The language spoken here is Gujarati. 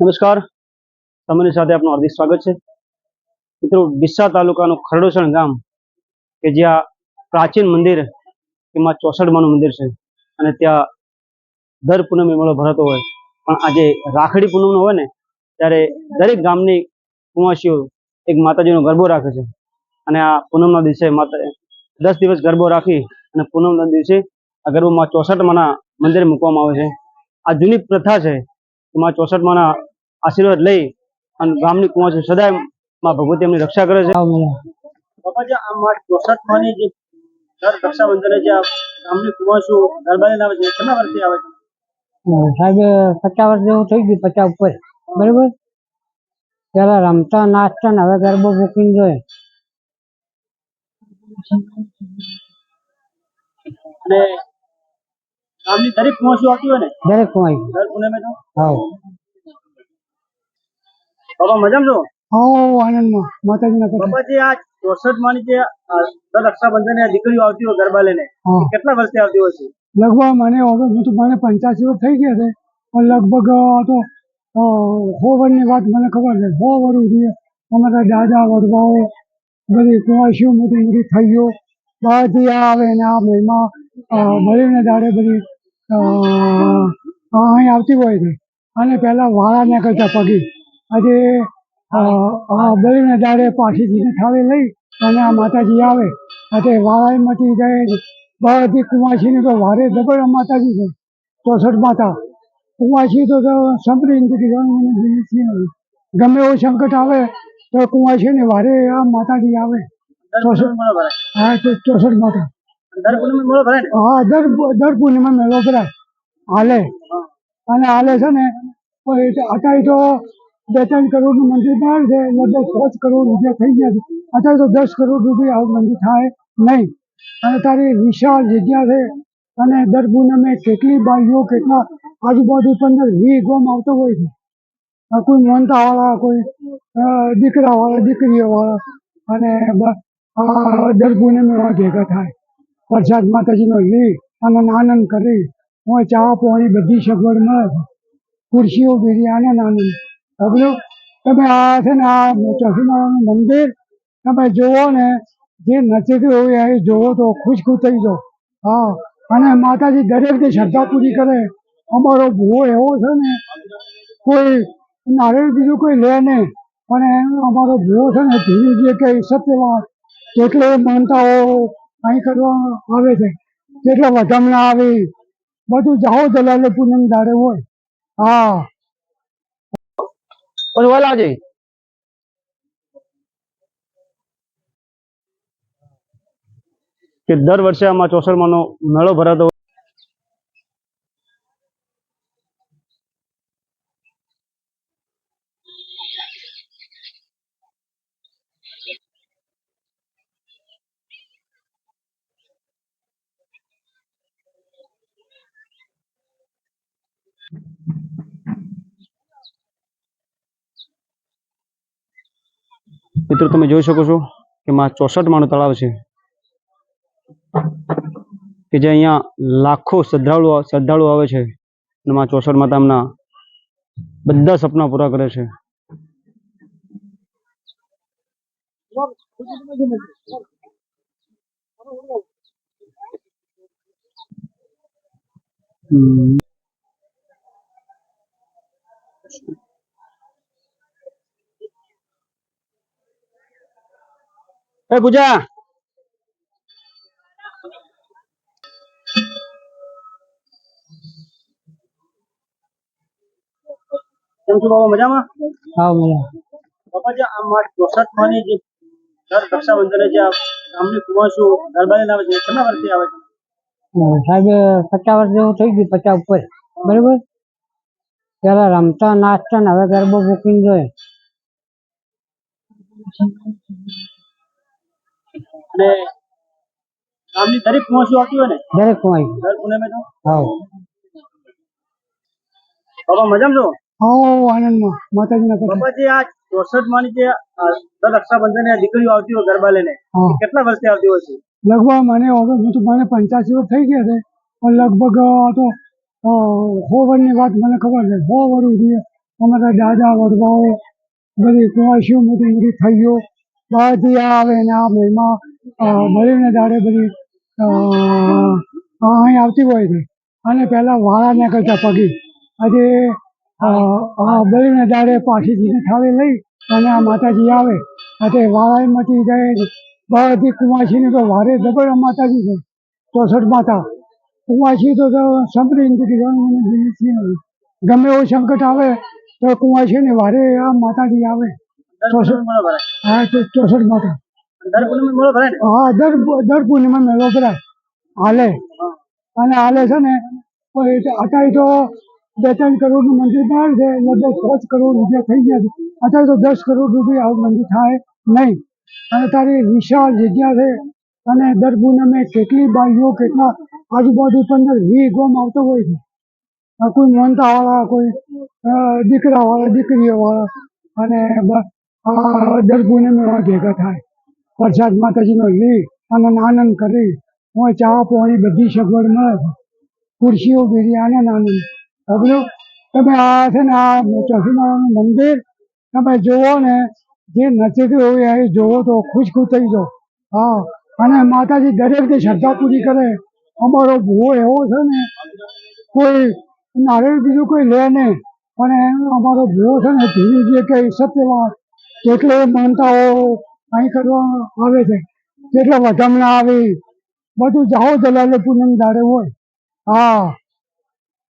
નમસ્કાર. તમારી સાથે આપનું હાર્દિક સ્વાગત છે. મિત્રો, ડીસા તાલુકાનું ખરડોસણ ગામ કે જ્યાં પ્રાચીન મંદિર, એમાં ચોસઠમાનું મંદિર છે અને ત્યાં દર પૂનમે મેળો ભરાતો હોય. પણ આજે રાખડી પૂનમનો હોય ને, ત્યારે દરેક ગામની કુંવાસીઓ એક માતાજીનો ગરબો રાખે છે. અને આ પૂનમના દિવસે માતા, દસ દિવસ ગરબો રાખી અને પૂનમના દિવસે આ ગરબોમાં ચોસઠમાના મંદિરે મૂકવામાં આવે છે. આ જૂની પ્રથા છે માં ચોસઠમાના આશીર્વાદ લઈ અને ગામની કુંવાસી સદાયમાં ભગવતી એમની રક્ષા કરે છે. બાપાજી આ માં ચોસઠમાની જે દર રક્ષાબંધને જે ગામની કુંવાસીઓ ગરબા લઈને આવે છે કેટલા વર્ષથી આવે છે? સાહેબ પચાસ વર્ષ જેવું થઈ ગયું પચાસ ઉપર. બરાબર? પેલા રમતા નાચતા ને હવે ગરબો બુકિંગ જોઈએ અને ગામની દરેક કુંવાસીઓ આવતી હોય ને? દરેક કમાઈ દર પૂનમે તો હાવ બાપા મજામાં છો? હો આનંદમાં. માતાજીના કૃપા. આ ચોસઠ માની જે દર રક્ષાબંધને દીકરીઓ આવતી હોય ગરબા લઈને. કેટલા વર્ષથી આવતી હોય છે? લગભગ મને હું તો મને પંચ્યાસી વર્ષ થઈ ગયા છે. પણ લગભગ તો સો વર્ષની વાત મને ખબર છે. સો વર્ષથી અમારા દાદા વડવાઓ બધી કુવાસીઓ મોટી મોટી થઈઓ બધી આવે ને આ મહિમા મળીને દાડે બધી અહીં આવતી હોય છે. અને પહેલાં વાળા નીકળતા પગી. આજે બળીને દાડે પાછીથી થાળી લઈ અને આ માતાજી આવે. આજે વાળાએ મટી જાય બધી કુંવાસીની તો વારે દબડ માતાજી છે. ચોસઠ માતા કુંવાસી તો છે નહીં. ગમે એવું સંકટ આવે તો કુંવાસીની વારે આ માતાજી આવે. ચોસઠ હા ચોસઠ માતા. દર પૂનમે મેળો ભરાય ને? હા દર દર પૂર્ણિમા મેળો ભરાય. હાલે. અને હાલે છે ને અત્યારે તો બે ત્રણ કરોડનું મંદિર થાય છે લગભગ પાંચ કરોડ રૂપિયા થઈ ગયા છે. અત્યારે તો દસ કરોડ રૂપિયા આવું મંદિર થાય નહીં. અને તારી વિશાળ જગ્યા છે. અને દર પૂનમે કેટલી બાઈઓ કેટલા આજુબાજુ પંદર વી ગોમ આવતો હોય છે. કોઈ કોઈ મોનતાવાળા કોઈ દીકરા વાળા દીકરીઓ વાળા અને આ દર પૂનમે ભેગા થાય. પ્રસાદ માતાજીનો લઈ અને આનંદ કરી, હું ચા પાણી બધી સગવડ મળે ખુરશીઓ બીજી આનંદ આનંદ સમજો તમે આ છે ને આ ચોથીમાનું મંદિર, તમે જુઓ ને, જે નચેતું હોય એ જોવો તો ખુશ ખુશ થઈ જાઓ. હા, અને માતાજી દરેકની શ્રદ્ધા પૂરી કરે. અમારો ભૂવો એવો છે ને, કોઈ નારિયેળ બીજું કોઈ લે નહીં, પણ અમારો ભૂવો છે ને ધીરે જે કે સત્યવાન. માનતા માનતાઓ અહીં કરવા આવે છે. કેટલા વધામણા આવે બધું જાઓ દલાલે પૂનમ દાડે હોય. હા. પછી વાલા કે દર વર્ષે આમાં ચોસઠમાનો મેળો ભરાતો મિત્રો, તમે જોઈ શકો છો કે માં ચોસઠ માનું તળાવ છે કે જે અહીંયા લાખો શ્રદ્ધાળુ શ્રદ્ધાળુ આવે છે અને માં ચોસઠ માતા એમના બધા સપના પૂરા કરે છે હમ. એ પૂજા. કેમ છો બાબા મજામાં? હા મજા. બાપાજી આ માં ચોસઠ માની જે દર રક્ષાબંધને જે ગામની કુંવાસીઓ ગરબા લઈને છે કેટલા વર્ષથી આવે છે? સાહેબ પચાસ વર્ષ જેવું થઈ ગયું પચાસ ઉપર. બરાબર? પેલા રમતા નાચતા ને હવે ગરબો બુકિંગ જોઈએ અને ગામની દરેક કુંવાસીઓ આવતી હોય ને? દરેક પહોંચી દર પૂનમે તો? હા. બાબા મજામાં છો? હો આનંદમાં. માતાજીના કૃપા. બાબાજી આ ચોસઠ માની જે દર રક્ષાબંધને દીકરીઓ આવતી હોય ગરબા લઈને કેટલા વર્ષથી આવતી હોય છે? લગભગ મને હું તો મને પંચ્યાસી વર્ષ થઈ ગયા છે. પણ લગભગ તો અ, સો વાત મને ખબર છે. સો વર્ષથી અમારા દાદા વડવાઓ બધી કુંવાસીઓ મોટી મોટી થઈઓ બધી આવે ને આ મહિમા અ, બળીને દાડે બધી અહીં આવતી હોય છે. અને પહેલાં વાળા નીકળતા પગી. આજે બળીને દાડે પાછી જીને થાળી લઈ અને આ માતાજી આવે. અને વાળાએ મટી જાય બધી કુંવાસીને તો વારે જબર માતાજી છે. ચોસઠ માતા. કુમાસી તો સંપરી ગમે એવું સંકટ આવે તો કુંવાસીને વારે આ માતાજી આવે. હા તો ચોસઠ માતા. હા દર દર પૂર્ણિમા મેળો ભરાય. હાલે. અને હાલે છે ને અત્યારે તો બે ત્રણ કરોડનું મંદિર બહાર છે લગભગ પાંચ કરોડ રૂપિયા થઈ ગયા છે. અત્યારે તો દસ કરોડ રૂપિયા આવું મંદિર થાય નહીં. અને તારી વિશાળ જગ્યા છે. અને દર પૂનમે કેટલી બાઈઓ કેટલા આજુબાજુ પંદર વીસ ગોમ આવતો હોય છે. કોઈ મોનતાવાળા કોઈ અ, દીકરાવાળા દીકરીઓવાળા. અને દર પૂનમે ભેગા થાય. પ્રસાદ માતાજીનો લી અને આનંદ કરી. હું ચા પાણી બધી સગવડ મળે ખુરશીઓ બીજી આનંદ આનંદ સમજો તમે આ છે ને આ ચોસીમાનું મંદિર, તમે જુઓ ને, જે નથી હોય એ જોવો તો ખુશ ખુશ થઈ જાઓ. હા, અને માતાજી દરેકની શ્રદ્ધા પૂરી કરે. અમારો ભૂવો એવો છે ને, કોઈ નારિયેળ બીજું કોઈ લે નહીં, પણ અમારો ભૂવો છે ને ધીરે જે કે સત્યવાન માનતા માનતાઓ અહીં કરવામાં આવે છે. એટલે વધામણા આવે બધું જાઓ દલાલે પૂનમ દાડે હોય. હા.